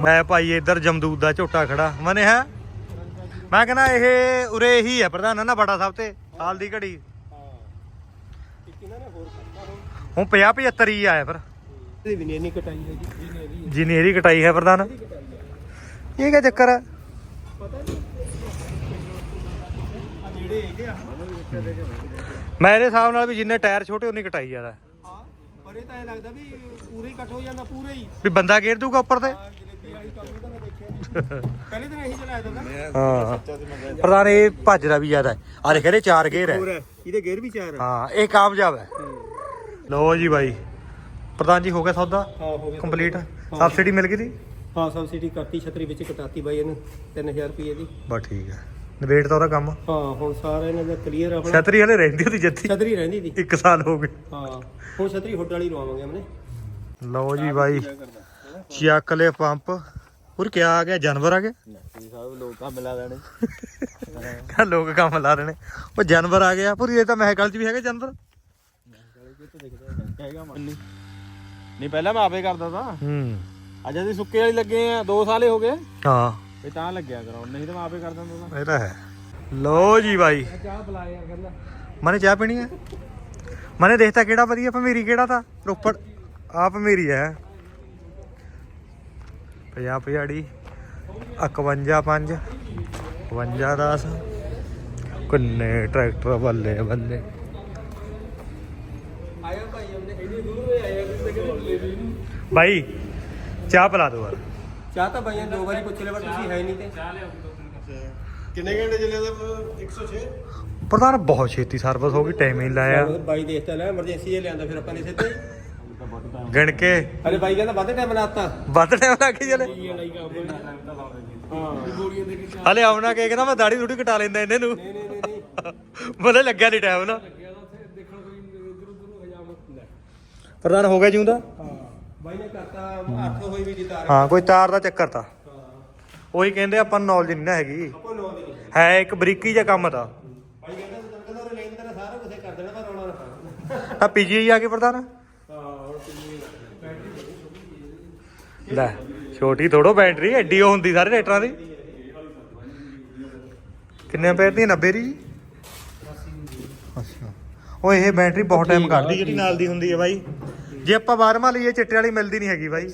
ਮੈਂ ਭਾਈ ਇੱਧਰ ਜਮਦੂਦ ਦਾ ਝੋਟਾ ਖੜਾ। ਮਨੇ ਹੈ ਮੈਂ ਕਹਿੰਦਾ ਇਹ ਉਰੇ ਹੀ ਹੈ ਪ੍ਰਧਾਨ, ਨਾ ਬੜਾ ਸਭ ਤੇ, ਸਾਲ ਦੀ ਘੜੀ। ਹੁਣ ਹੁਣ 50 75 ਹੀ ਆਇਆ ਪਰ ਇਹਦੀ ਕਟਾਈ ਹੈ ਜੀ ਜਿੰਨੀ ਇਹਦੀ ਕਟਾਈ ਹੈ ਪ੍ਰਧਾਨ। ਇਹ ਕੀ ਚੱਕਰ ਹੈ ਪਤਾ ਨਹੀਂ ਮੇਰੇ ਹਿਸਾਬ ਨਾਲ ਵੀ ਜਿੰਨੇ ਟਾਇਰ ਛੋਟੇ, ਉਨੀ ਕਟਾਈ ਜ਼ਿਆਦਾ। ਹੈ। ਇਹ ਤਾਂ ਇਹ ਲੱਗਦਾ ਵੀ ਪੂਰੇ ਹੀ ਕੱਟ ਹੋ ਜਾਂਦਾ ਪੂਰੇ ਹੀ। ਵੀ ਬੰਦਾ ਗੇਰ ਦੂਗਾ ਉੱਪਰ ਤੇ? ਜਲੇਬੀ ਵਾਲੀ ਕੰਮ ਤਾਂ ਮੈਂ ਦੇਖਿਆ ਨੀ। ਪਹਿਲੇ ਦਿਨ ਇਹੀ ਚਲਾਇਆ ਤਾ ਨਾ। ਹਾਂ। ਪ੍ਰਧਾਨ ਇਹ ਭੱਜਦਾ ਵੀ ਜ਼ਿਆਦਾ ਹੈ। ਆ ਦੇਖ ਇਹਦੇ ਚਾਰ ਗੇਰ ਹੈ। ਹੋਰ ਇਹਦੇ ਗੇਅਰ ਵੀ ਚਾਰ ਆ ਹਾਂ ਇਹ ਕਾਮਯਾਬ ਹੈ। ਲੋ ਜੀ ਬਾਈ ਪ੍ਰਧਾਨ ਜੀ ਹੋ ਗਿਆ ਸੌਦਾ? ਹਾਂ ਹੋ ਗਿਆ ਕੰਪਲੀਟ ਸਬਸਿਡੀ ਮਿਲ ਗਈ ਦੀ ਹਾਂ ਸਬਸਿਡੀ ਕਰਤੀ ਛਤਰੀ ਵਿੱਚ ਕਟਾਤੀ ਬਾਈ ਇਹਨੂੰ 3000 ਰੁਪਏ ਦੀ। ਬਸ ਠੀਕ ਹੈ। ਨਵੇਟ ਤਾਂ ਉਹਦਾ ਕੰਮ ਹਾਂ ਹੁਣ ਸਾਰਾ ਇਹਨਾਂ ਦਾ ਕਲੀਅਰ ਆਪਣਾ। ਛਤਰੀ ਹਲੇ ਰਹਿੰਦੀ ਉਹਦੀ ਜੱਥੀ। ਛਤਰੀ ਰਹਿੰਦੀ ਦੀ। 1 ਸਾਲ ਹੋ ਗਏ। ਹਾਂ ਹੁਣ ਛਤਰੀ ਹੁੱਡ ਵਾਲੀ ਲਵਾਵਾਂਗੇ ਹਮਨੇ ਲਓ ਜੀ ਬਾਈ ਚੱਕ ਲੈ ਪੰਪ। ਹੋਰ ਕੀ ਆ ਗਿਆ ਜਾਨਵਰ ਆ ਗਏ? ਸਾਹਿਬ ਲੋਕ ਕੰਮ ਲਾ ਦੇਣੇ ਕਾ ਲੋਕ ਕੰਮ ਲਾ ਰਹੇ ਨੇ ਉਹ ਜਾਨਵਰ ਆ ਗਿਆ। ਪੂਰੀ ਇਹ ਤਾਂ ਮਹਿਕਲ ਚ ਵੀ ਹੈਗੇ ਜਾਨਵਰ? ਨਹੀਂ ਪਹਿਲਾਂ ਮੈਂ ਆਪੇ ਕਰਦਾ ਤਾਂ। ਹੂੰ। ਅੱਜ ਅਸੀਂ ਸੁੱਕੇ ਵਾਲੀ ਲੱਗੇ ਆ 2 ਸਾਲੇ ਹੋ ਗਏ। ਹਾਂ। ਵੀ ਤਾਂ ਲੱਗਿਆ ਕਰਾਉਣ ਨਹੀਂ ਤਾਂ ਮੈਂ ਆਪੇ ਕਰ ਦਿੰਦਾ ਤਾਂ। ਇਹ ਤਾਂ ਹੈ। ਲਓ ਜੀ ਬਾਈ। ਚਾਹ ਬੁਲਾ ਯਾਰ ਕਹਿੰਦਾ ਮਨੇ ਚਾਹ ਪੀਣੀ ਹੈ? ਮਨੇ ਦੇਖਤਾ ਕਿਹੜਾ ਵਧੀਆ ਭਮੇਰੀ ਕਿਹੜਾ ਤਾਂ? ਰੋਪੜ ਆ ਭਮੇਰੀ ਹੈ। 50 50 51 5 52 10 ਕਿੰਨੇ ਟਰੈਕਟਰ ਬੱਲੇ ਬੱਲੇ। ਆਇਆ ਭਾਈ ਹਮਨੇ ਇੰਨੀ ਦੂਰ ਆਇਆ ਤਾਂ ਕਹਿੰਦੇ ਲੈ ਲਈ ਬਾਈ ਚਾਹ ਪਿਲਾ ਦੋ ਯਾਰ ਚਾਹ ਤਾਂ ਭਾਈਆਂ ਦੋ ਵਾਰੀ ਪੁੱਛ ਲਿਆ ਪਰ ਤੁਸੀਂ ਹੈ ਨਹੀਂ ਤੇ। ਕਿੰਨੇ ਘੰਟੇ ਚੱਲਿਆ ਤਾਂ 106 ਪ੍ਰਧਾਨ ਬਹੁਤ ਛੇਤੀ ਸਰਵਿਸ ਹੋ ਗਈ ਟਾਈਮ ਹੀ ਨੀ ਲਾਇਆ। ਬਾਈ ਦੇਖਤਾ ਲੈ ਐਮਰਜੈਂਸੀ ਇਹ ਲਿਆਂਦਾ ਫਿਰ ਆਪਾਂ ਨੇ ਸਿੱਧੇ। ਗਿਣ ਕੇ। ਅਰੇ ਬਾਈ ਕਹਿੰਦਾ ਵੱਧ ਟਾਈਮ ਲਾਤਾ। ਵੱਧ ਟਾਈਮ ਲੱਗ ਗਿਆ ਚਲੇ। ਹਾਂ ਦੇ ਕੇ ਹਲੇ ਆਉਣਾ ਕਿ ਕਹਿੰਦਾ ਮੈਂ ਦਾੜੀ ਥੋੜੀ ਕਟਾ ਲੈਂਦਾ ਇਹਨੇ ਨੂੰ। ਨਹੀਂ ਨਹੀਂ ਨਹੀਂ ਨਹੀਂ। ਮੈਨੂੰ ਲੱਗਿਆ ਨਹੀਂ ਟਾਈਮ ਨਾ। ਪ੍ਰਧਾਨ ਹੋ ਗਿਆ ਜਿਉਂਦਾ? ਹਾਂ। ਬਾਈ ਨੇ ਕਰਤਾ ਹੱਥ ਹੋਈ ਵੀ ਦੀ ਤਾਰ ਹਾਂ ਕੋਈ ਤਾਰ ਦਾ ਚੱਕਰ ਤਾਂ। ਉਹੀ ਕਹਿੰਦੇ ਆਪਾਂ ਨੂੰ ਨੌਲੇਜ ਨਹੀਂ ਨਾ ਹੈਗੀ। ਆਪਾਂ ਨਹੀਂ ਹੈ ਇੱਕ ਬਰੀਕੀ ਜਿਹਾ ਕੰਮ ਤਾਂ। ਬਾਈ ਕਹਿੰਦਾ ਤੂੰ ਕਹਿੰਦਾ ਉਹ ਲੈਣ ਤੇਰਾ ਸਾਰਾ ਕੁਝ ਕਰ ਦੇਣਾ ਪਰ ਰੌਲਾ ਨਾ ਪਾ। ਆ ਪੀਜੀ ਆ ਕੇ ਪ੍ਰਧਾਨ? ਹਾਂ ਹੁਣ ਕਿੰਨੀ ਲੈ ਛੋਟੀ ਥੋੜੋ ਬੈਟਰੀ ਐਡੀ ਉਹ ਹੁੰਦੀ ਸਾਰੇ ਰੇਟਰਾਂ ਦੀ। ਕਿੰਨੇ ਪੈਰ ਦੀ? 90 ਦੀ ਅੱਛਾ। ਉਹ ਇਹ ਬੈਟਰੀ ਬਹੁਤ ਟਾਈਮ ਕੱਢਦੀ ਜਿਹੜੀ ਨਾਲ ਦੀ ਹੁੰਦੀ ਹੈ ਬਾਈ। ਜੇ ਆਪਾਂ ਬਾਰਮਾ ਲਈਏ ਚਿੱਟੇ ਵਾਲੀ ਮਿਲਦੀ ਨਹੀਂ ਹੈਗੀ ਬਾਈ।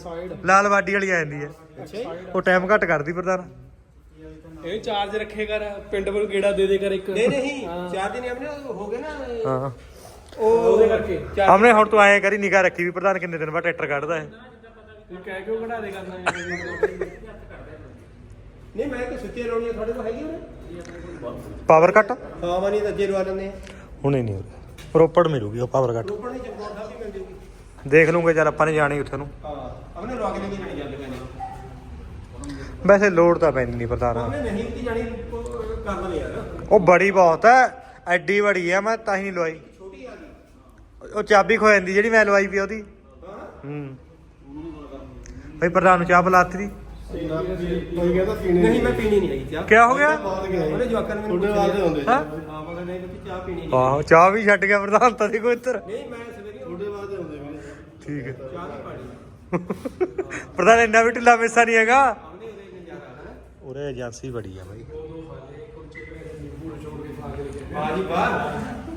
ਲਾਲ ਵਾਡੀ ਵਾਲੀ ਆ ਜਾਂਦੀ ਹੈ। ਅੱਛਾ ਉਹ ਟਾਈਮ ਘੱਟ ਕਰਦੀ ਪ੍ਰਧਾਨ। ਇਹ ਚਾਰਜ ਰੱਖੇ ਕਰ ਪਿੰਡ ਵੱਲ ਗੇੜਾ ਦੇ ਦੇ ਕਰ ਇੱਕ। ਨਹੀਂ ਨਹੀਂ ਚਾਰ ਦਿਨ ਆਪਣੇ ਹੋ ਗਏ ਨਾ। ਹਾਂ। ਉਹ ਉਹਦੇ ਕਰਕੇ। ਹਮਨੇ ਹੁਣ ਤੂੰ ਆਏ ਕਰੀ ਨਿਗਾਹ ਰੱਖੀ ਵੀ ਪ੍ਰਧਾਨ ਕਿੰਨੇ ਦਿਨ ਬਾਅਦ ਟਰੈਕਟਰ ਕੱਢਦਾ ਹੈ। ਤੂੰ ਕਹਿ ਕਿਉਂ ਕਢਾ ਦੇ ਕਰਨਾ ਯਾਰ ਨਹੀਂ ਮੈਂ ਤਾਂ ਸੁੱਚੇ ਲਾਉਣੀ ਆ ਤੁਹਾਡੇ ਕੋਲ ਹੈਗੀ ਉਹ ਪਾਵਰ ਕੱਟ ਹਾਂ ਮਾਨੀ ਤਾਂ ਜੇ ਲਵਾ ਲੈਂਦੇ ਹੁਣੇ ਨਹੀਂ ਰੋਪੜ ਮਿਲੂਗੀ ਉਹ ਪਾਵਰ ਕੱਟ ਰੋਪੜ ਨਹੀਂ ਸਾਹਿਬ ਵੀ ਮਿਲ ਜੂਗੀ ਦੇਖ ਲੂੰਗੇ ਚੱਲ ਆਪਾਂ ਨੇ ਜਾਣੀ ਉੱਥੇ ਨੂੰ। ਹਾਂ ਆਪਣੇ ਲਵਾ ਕੇ ਲੈ ਕੇ ਜਾਣੀ ਜਾਂਦੇ ਪੈਣੇ। ਵੈਸੇ ਲੋਡ ਤਾਂ ਪੈਂਦੀ ਨਹੀਂ ਪ੍ਰਧਾਨ। ਉਹਨੇ ਨਹੀਂ ਉੱਤੀ ਜਾਣੀ ਉਹ ਕਰ ਲੈਣੇ ਯਾਰ। ਉਹ ਬੜੀ ਬਹੁਤ ਹੈ ਐਡੀ ਬੜੀ ਹੈ ਮੈਂ ਤਾਂ ਹੀ ਨਹੀਂ ਲਵਾਈ। ਛੋਟੀ ਆ ਗਈ। ਉਹ ਚਾਬੀ ਖੋ ਜਾਂਦੀ ਜਿਹੜੀ ਮੈਂ ਲਵਾਈ ਪਈ ਉਹਦੀ। ਹਾਂ? ਬਈ ਪ੍ਰਧਾਨ ਨੂੰ ਚਾਹ ਬੁਲਾਤੀ ਦੀ। ਕੋਈ ਕਹਿੰਦਾ ਪੀਣੇ ਨਹੀਂ। ਮੈਂ ਪੀਣੀ ਨਹੀਂ ਹੈਗੀ ਚਾਹ। ਕਿਆ ਹੋ ਗਿਆ? ਬਹੁਤ ਗਿਆ ਉਹਨੇ ਜਵਾਕਾਂ ਨੇ ਮੈਨੂੰ ਤੁਹਾਡੇ ਵਾਸਤੇ ਹੁੰਦੇ ਹਾਂ ਹਾਂ ਬੋਲੇ ਨਹੀਂ ਕਿ ਚਾਹ ਪੀਣੀ ਨਹੀਂ। ਆਹੋ ਚਾਹ ਵੀ ਛੱਡ ਗਿਆ ਪ੍ਰਧਾਨ ਤਾਂ ਦੇਖੋ ਇੱਧਰ। ਨਹੀਂ ਮੈਂ ਸਵੇਰੇ ਠੀਕ ਹੈ। ਪ੍ਰਧਾਨ ਇੰਨਾ ਵੀ ਢਿੱਲਾ ਮੇਸਾ ਨਹੀਂ ਹੈਗਾ। ਉਰੇ ਏਜੰਸੀ ਬੜੀ ਆ ਬਾਈ।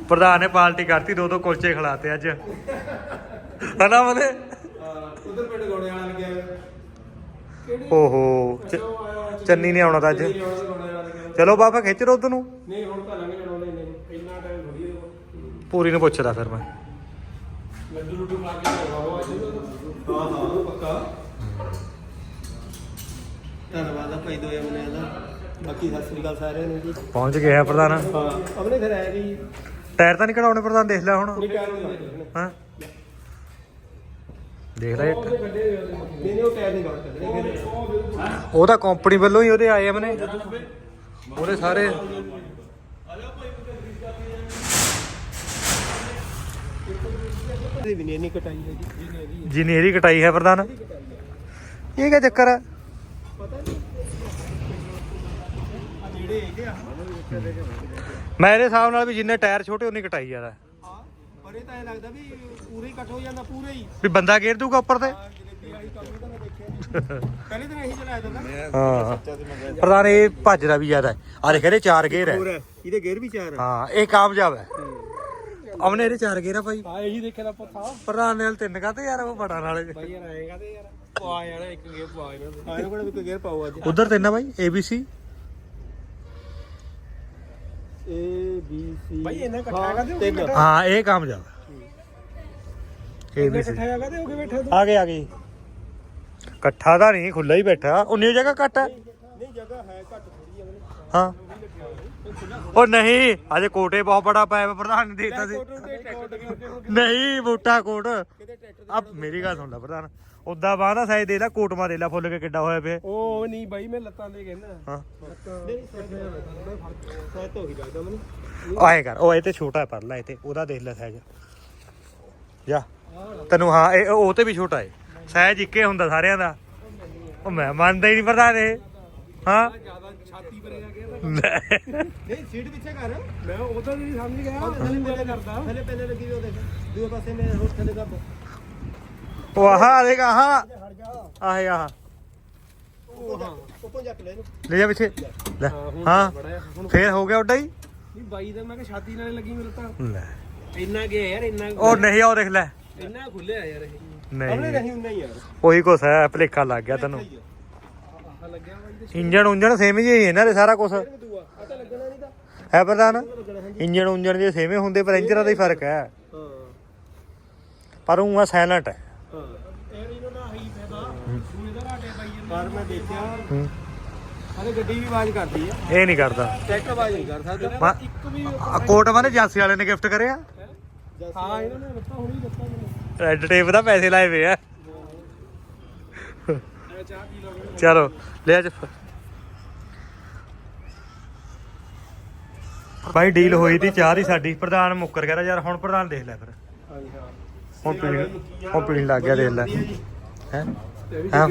ਪ੍ਰਧਾਨ ਨੇ ਪਾਰਟੀ ਕਰਤੀ ਦੋ ਦੋ ਕੁਲਚੇ ਖਿਲਾਤੇ ਅੱਜ। ਹਨਾ ਮਨੇ? ਉਧਰ ਪਿੰਡ ਗੋੜੇ ਵਾਲਾ ਲੱਗਿਆ ਹੋਇਆ। ਓਹੋ ਚੰਨੀ ਨੇ ਆਉਣਾ ਤਾਂ ਅੱਜ। ਚਲੋ ਬਾਬਾ ਖਿੱਚ ਰੋ ਉਧਰ ਨੂੰ। ਨਹੀਂ ਹੁਣ ਤਾਂ ਲੰਘ ਜਾਣਾ ਉਹਨੇ ਨਹੀਂ ਇੰਨਾ ਟਾਈਮ ਥੋੜੀ ਪੂਰੀ ਨੂੰ ਪੁੱਛਦਾ ਫਿਰ ਮੈਂ। ਲੱਡੂ ਲੱਡੂ ਖਾ ਕੇ ਜਾਵਾਂਗਾ ਅੱਜ ਹਾਂ ਹਾਂ ਪੱਕਾ। ਧੰਨਵਾਦ ਆ ਭਾਈ ਦੋਇਆ ਮਨੇ ਦਾ। ਬਾਕੀ ਸਤਿ ਸ੍ਰੀ ਅਕਾਲ ਸਾਰਿਆਂ ਨੂੰ ਜੀ। ਪਹੁੰਚ ਗਿਆ ਪ੍ਰਧਾਨ। ਹਾਂ ਆਪਣੇ ਫਿਰ ਆਇਆ ਜੀ ਟਾਇਰ ਤਾਂ ਨਹੀਂ ਕਢਾਉਣੇ ਪ੍ਰਧਾਨ ਦੇਖ ਲੈ ਹੁਣ। ਨਹੀਂ ਟਾਇਰ ਨਹੀਂ ਕੱਢਣੇ ਹਾਂ। ਦੇਖ ਲੈ ਇੱਕ। ਨਹੀਂ ਨਹੀਂ ਉਹ ਟਾਇਰ ਨਹੀਂ ਬਾਹਰ ਕੱਢਣੇ ਫਿਰ ਉਹ ਤਾਂ ਕੰਪਨੀ ਵੱਲੋਂ ਹੀ ਉਹਦੇ ਆਏ ਮਨੇ ਉਹਦੇ ਸਾਰੇ ਇਹਦੀ ਵੀ ਨਹੀਂ ਇੰਨੀ ਕਟਾਈ ਹੈ ਜੀ ਜਿੰਨੀ ਇਹਦੀ ਜਿੰਨੀ ਇਹਦੀ ਕਟਾਈ ਹੈ ਪ੍ਰਧਾਨ। ਇਹ ਕੀ ਚੱਕਰ ਹੈ? ਪਤਾ ਨਹੀਂ ਆ ਜਿਹੜੇ ਹੈਗੇ ਆ। ਮੇਰੇ ਹਿਸਾਬ ਨਾਲ ਵੀ ਜਿੰਨੇ ਟਾਇਰ ਛੋਟੇ ਉਨੀ ਕਟਾਈ ਜ਼ਿਆਦਾ ਹੈ। ਹਾਂ ਪਰ ਇਹ ਤਾਂ ਇਹ ਲੱਗਦਾ ਵੀ ਪੂਰੇ ਹੀ ਕੱਟ ਹੋ ਜਾਂਦਾ ਪੂਰੇ ਹੀ। ਵੀ ਬੰਦਾ ਗੇਰ ਦੂਗਾ ਉੱਪਰ ਤੇ? ਆ ਜਲੇਬੀ ਵਾਲੀ ਪਹਿਲੇ ਦਿਨ ਇਹੀ ਚਲਾਇਆ ਤਾ ਹਾਂ। ਪ੍ਰਧਾਨ ਇਹ ਭੱਜਦਾ ਵੀ ਜ਼ਿਆਦਾ ਹੈ। ਆ ਦੇਖ ਇਹਦੇ ਚਾਰ ਗੇਰ ਹੈ। ਇਹਦੇ ਗੇਅਰ ਵੀ ਚਾਰ ਆ ਹਾਂ ਇਹ ਕਾਮਯਾਬ ਹੈ। ਅਮਨੇ ਇਹਦੇ ਚਾਰ ਗੇਰ ਆ ਭਾਈ। ਆ ਇਹੀ ਦੇਖਿਆ ਦਾ ਪੱਥਾ ਪ੍ਰਧਾਨ ਨਾਲ ਤਿੰਨ ਕਾ ਤੇ ਯਾਰ ਉਹ ਬੜਾ ਨਾਲੇ ਬਾਈ ਯਾਰ ਆਏਗਾ ਤੇ ਯਾਰ। ਪਵਾ ਯਾਰ ਇੱਕ ਗੇਮ ਪਵਾ ਇਹਨਾਂ ਦੇ ਹਾਂ ਇਹਨਾਂ ਕੋਲ ਵੀ ਕੋਈ ਗੇਅਰ ਪਾਓ ਅੱਜ। ਉਧਰ ਤਿੰਨ ਆ ਬਾਈ ABC A B C ਬਾਈ ਇਹਨਾਂ ਇਕੱਠਾ ਹੈਗਾ ਤੇ ਉਹ ਤਿੰਨ। ਹਾਂ ਇਹ ਕਾਮਯਾਬ ABC ਇਕੱਠਾ ਹੈਗਾ ਤੇ ਹੋ ਕੇ ਬੈਠੇ ਆ ਗਏ ਆ ਗਏ। ਇਕੱਠਾ ਤਾਂ ਨਹੀਂ ਖੁੱਲਾ ਹੀ ਬੈਠਾ। ਉਨੀ ਜਗ੍ਹਾ ਘੱਟ ਹੈ ਨਹੀਂ ਜਗ੍ਹਾ ਹੈ ਘੱਟ ਥੋੜੀ ਆ। ਮੈਨੂੰ ਹਾਂ। ਉਹ ਨਹੀਂ ਅਜੇ ਕੋਟੇ ਬਹੁਤ ਬੜਾ ਪਾਇਆ ਪ੍ਰਧਾਨ ਨੇ ਦੇਤਾ ਸੀ। ਨਹੀਂ ਬੂਟਾ ਕੋਟ। ਆ ਮੇਰੀ ਗੱਲ ਸੁਣ ਲੈ ਪ੍ਰਧਾਨ ਉਦਾਂ ਬਾਹਦਾ ਸਾਈਜ਼ ਦੇ ਲੈ ਕੋਟ ਮਾ ਦੇ ਲੈ ਫੁੱਲ ਕੇ ਕਿੱਡਾ ਹੋਇਆ ਪਿਆ। ਉਹ ਨਹੀਂ ਬਾਈ ਮੈਂ ਲੱਤਾਂ ਦੇ ਕਹਿੰਦਾ। ਹਾਂ। ਨਹੀਂ ਸੈਟ ਹੋ। ਲੱਗਦਾ ਮੈਨੂੰ ਆਏ ਕਰ ਉਹ ਇਹ ਤੇ ਛੋਟਾ ਪਰ ਲੈ ਤੇ ਉਹਦਾ ਦੇਖ ਲੈ ਸਾਈਜ਼ ਜਾ ਤੈਨੂੰ ਹਾਂ ਇਹ ਉਹ ਤੇ ਵੀ ਛੋਟਾ ਹੈ। ਸਾਈਜ਼ ਇੱਕੇ ਹੁੰਦਾ ਸਾਰਿਆਂ ਦਾ। ਉਹ ਮੈਂ ਮੰਨਦਾ ਹੀ ਨਹੀਂ ਪ੍ਰਧਾਨ ਇਹ। ਹਾਂ। ਜ਼ਿਆਦਾ ਛਾਤੀ ਪਰ। ਨਹੀਂ ਸੀਟ ਪਿੱਛੇ ਕਰ। ਮੈਂ ਉਹ ਤਾਂ ਨਹੀਂ ਸਮਝ ਗਿਆ। ਥੱਲੇ ਪਹਿਲੇ ਕਰਦਾ। ਥੱਲੇ ਪਹਿਲੇ ਲੱਗੀ ਵੀ ਉਹ ਦੇਖ। ਦੂਏ ਪਾਸੇ ਮੈਂ ਹੋਰ ਥੱਲੇ ਕਰ ਉਹ ਆਹ ਦੇਖ ਆਹ। ਆਹ ਆਹ। ਉਹ ਹਾਂ ਉੱਪਰ ਜੱਕ ਲੈ ਇਹਨੂੰ। ਲੈ ਜਾ ਪਿੱਛੇ। ਲੈ ਹੁਣ ਹਾਂ। ਬੜਾ ਹੁਣ ਫੇਰ ਹੋ ਗਿਆ ਉੱਡਾ ਹੀ। ਨਹੀਂ ਬਾਈ ਦਾ ਮੈਂ ਕਿ ਛਾਤੀ ਨਾਲ ਲੱਗੀ ਮੇਰੇ ਤਾਂ। ਲੈ। ਇੰਨਾ ਗਿਆ ਯਾਰ ਇੰਨਾ ਉਹ ਨਹੀਂ ਉਹ ਦੇਖ ਲੈ। ਇੰਨਾ ਖੁੱਲਿਆ ਯਾਰ ਇਹ। ਆਪਣੇ ਨਹੀਂ ਰਹੀ ਹੁੰਦਾ ਹੀ ਯਾਰ। ਉਹੀ ਕੁਛ ਹੈ ਭਲੇਖਾ ਲੱਗ ਗਿਆ ਤੈਨੂੰ। ਲੱਗਿਆ ਬਾਈ ਤੇ ਇੰਜਣ ਉਂਜਣ ਸੇਮ ਹੀ ਹੈ ਇਹਨਾਂ ਦੇ ਸਾਰਾ ਕੁਛ। ਦੂਆ ਆ ਤਾਂ ਲੱਗਣਾ ਨਹੀਂ ਤਾਂ। ਹੈ ਪ੍ਰਧਾਨ? ਇੰਜਣ ਉਂਜਣ ਜੇ ਸੇਵੇਂ ਹੁੰਦੇ ਪਰ ਇੰਜਰਾਂ ਦਾ ਹੀ ਫ਼ਰਕ ਹੈ। ਹਾਂ ਪਰ ਉਹ ਆ ਸਾਇਲੈਂਟ ਹੈ। ਹਾਂ। ਇਹ ਇਹਨੂੰ ਨਾ ਹੀ ਫਾਇਦਾ। ਤੂੰ ਇਹਦਾ ਰਾਟੇ ਬਾਈ ਪਰ ਮੈਂ ਦੇਖਿਆ ਹੂੰ। ਹਲੇ ਗੱਡੀ ਵੀ ਆਵਾਜ਼ ਕਰਦੀ ਆ। ਇਹ ਨਹੀਂ ਕਰਦਾ। ਟਰੈਕਟਰ ਆਵਾਜ਼ ਨਹੀਂ ਕਰ ਸਕਦਾ। ਮਾ- ਇੱਕ ਵੀ ਆ ਕੋਟ ਮਾਨੇ ਜਾਸੀ ਵਾਲੇ ਨੇ ਗਿਫਟ ਕਰਿਆ? ਹਾਂ? ਇਹਨਾਂ ਨੇ ਲੱਤਾਂ ਹੁਣੀ ਲੱਤਾਂ ਮੈਨੂੰ। ਰੈੱਡ ਟੇਪ ਦਾ ਪੈਸੇ ਲਾਏ ਵੇ ਆ। ਚਾਹ ਪੀ ਚਲੋ, ਲੈ ਅੱਜ ਭਾਈ ਡੀਲ ਹੋਈ ਤੀ, ਚਾਹ ਦੀ ਸਾਡੀ। ਪ੍ਰਧਾਨ ਮੁੱਕਰ ਗਿਆ ਯਾਰ, ਹੁਣ ਪ੍ਰਧਾਨ ਦੇਖ ਲੈ ਫਿਰ। ਹੁਣ ਪੀਣ ਹੁਣ ਪੀਣ ਲੱਗ ਗਿਆ ਦੇਖ ਲੈ। ਹੈ? ਵੀ ਹਾਂ।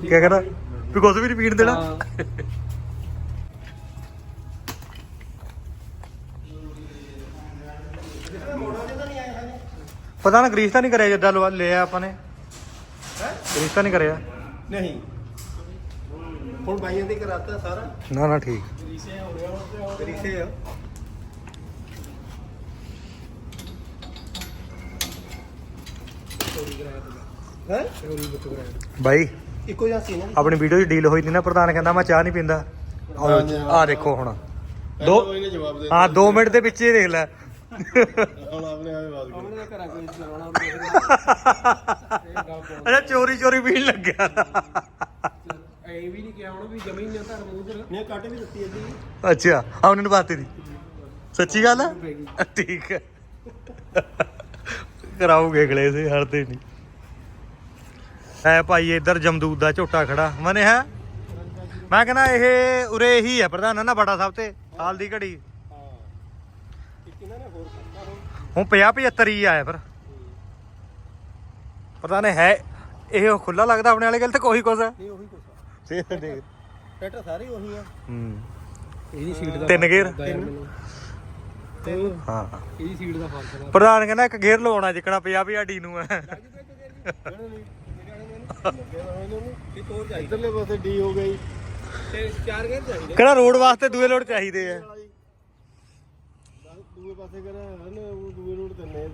ਕੀ ਕਹਿੰਦਾ? ਵੀ ਕੁਝ ਵੀ ਨਹੀਂ ਪੀਣ ਦੇਣਾ। ਪਤਾ ਨਾ ਗ੍ਰੀਸ ਤਾਂ ਨਹੀਂ ਕਰਿਆ ਜਿੱਦਾਂ ਲਿਆ ਆਪਾਂ ਨੇ। ਗਰੀਸ ਤਾਂ ਨਹੀਂ ਕਰਿਆ। ਨਹੀਂ। ਹੁਣ ਬਾਈਆਂ ਦੇ ਕਰਾਤਾ ਸਾਰਾ? ਨਾ ਨਾ ਠੀਕ। ਗਰੀਸੇ ਆ। ਹੈ? ਬਾਈ ਇੱਕੋ ਜਿਹਾ ਸੀ ਨਾ ਆਪਣੀ ਵੀਡੀਓ 'ਚ ਡੀਲ ਹੋਈ ਸੀ ਨਾ ਪ੍ਰਧਾਨ ਕਹਿੰਦਾ ਮੈਂ ਚਾਹ ਨਹੀਂ ਪੀਂਦਾ। ਹਾਂ। ਆਹ ਦੇਖੋ ਹੁਣ। ਦੋ ਇਹਨੇ ਜਵਾਬ ਦੇ ਹਾਂ 2 ਮਿੰਟ ਦੇ ਵਿੱਚ ਹੀ ਦੇਖ ਲੈ। ਹੁਣ ਆਪਣੇ ਆਵੇ ਬਾਤ ਉਹਨਾਂ ਦਾ ਘਰਾਂ ਕੋਈ ਚਲਾਉਣਾ ਅੱਛਾ ਚੋਰੀ ਚੋਰੀ ਪੀਣ ਲੱਗਿਆ। ਐ ਵੀ ਨਹੀਂ ਕਿਹਾ ਹੁਣ ਵੀ ਜ਼ਮੀਨ ਨੇ ਧਰ ਮੂੰਹ ਤੇ ਨੇ ਕੱਟ ਵੀ ਦਿੱਤੀ ਅੱਧੀ ਅੱਛਾ ਆ ਉਹਨਾਂ ਨੂੰ ਬਾਤੀ ਦੀ। ਸੱਚੀ ਗੱਲ ਹੈ ਠੀਕ ਹੈ ਕਰਾਉਗੇ ਅਗਲੇ ਸੇ ਹੜਦੇ ਨਹੀਂ ਐ ਭਾਈ ਇੱਧਰ ਜਮਦੂਦ ਦਾ ਝੋਟਾ ਖੜਾ। ਮਨੇ ਹੈ? ਮੈਂ ਕਹਿੰਦਾ ਇਹ ਉਰੇ ਹੀ ਹੈ ਪ੍ਰਧਾਨ ਨਾ ਬੜਾ ਸਭ ਤੇ ਸਾਲ ਦੀ ਘੜੀ। ਹੁਣ। ਹੁਣ 50 75 ਹੀ ਆਇਆ ਪਰ ਪਤਾ ਨਹੀਂ ਹੈ ਇਹ ਖੁੱਲਾ ਲੱਗਦਾ ਆਪਣੇ ਵਾਲੇ ਗੱਲ ਤੇ ਕੋਈ ਕੁਛ? ਹੈ ਨਹੀਂ ਉਹੀ ਆ ਫੇਰ ਦੇਖ। ਟਰੈਕਟਰ ਸਾਰੇ ਉਹੀ ਆ। ਹੂੰ। ਇਹਦੀ ਸੀਟ ਦਾ ਤਿੰਨ ਗੇਅਰ? ਮੈਨੂੰ। ਤੇ ਹਾਂ। ਇਹਦੀ ਸੀਟ ਦਾ ਫ਼ਰਕ ਪ੍ਰਧਾਨ ਕਹਿੰਦਾ ਇੱਕ ਗੇਅਰ ਲਵਾਉਣਾ ਜਿੱਕਣਾ 50 50 ਡੀ ਨੂੰ ਹੈ ਇੱਕ ਹੋਰ ਚਾਹੀਦਾ ਇਧਰਲੇ ਪਾਸੇ ਡੀ ਹੋ ਗਈ। ਤੇ ਚਾਰ ਗੇਅਰ ਚਾਹੀਦੇ। ਕਿਹੜਾ ਰੋਡ ਵਾਸਤੇ ਦੂਏ ਲੋਡ ਚਾਹੀਦੇ ਆ। ਦੂਏ ਪਾਸੇ ਕਰ ਹਨ ਉਹ ਦੂਏ ਰੋਡ ਤੇ ਨੇ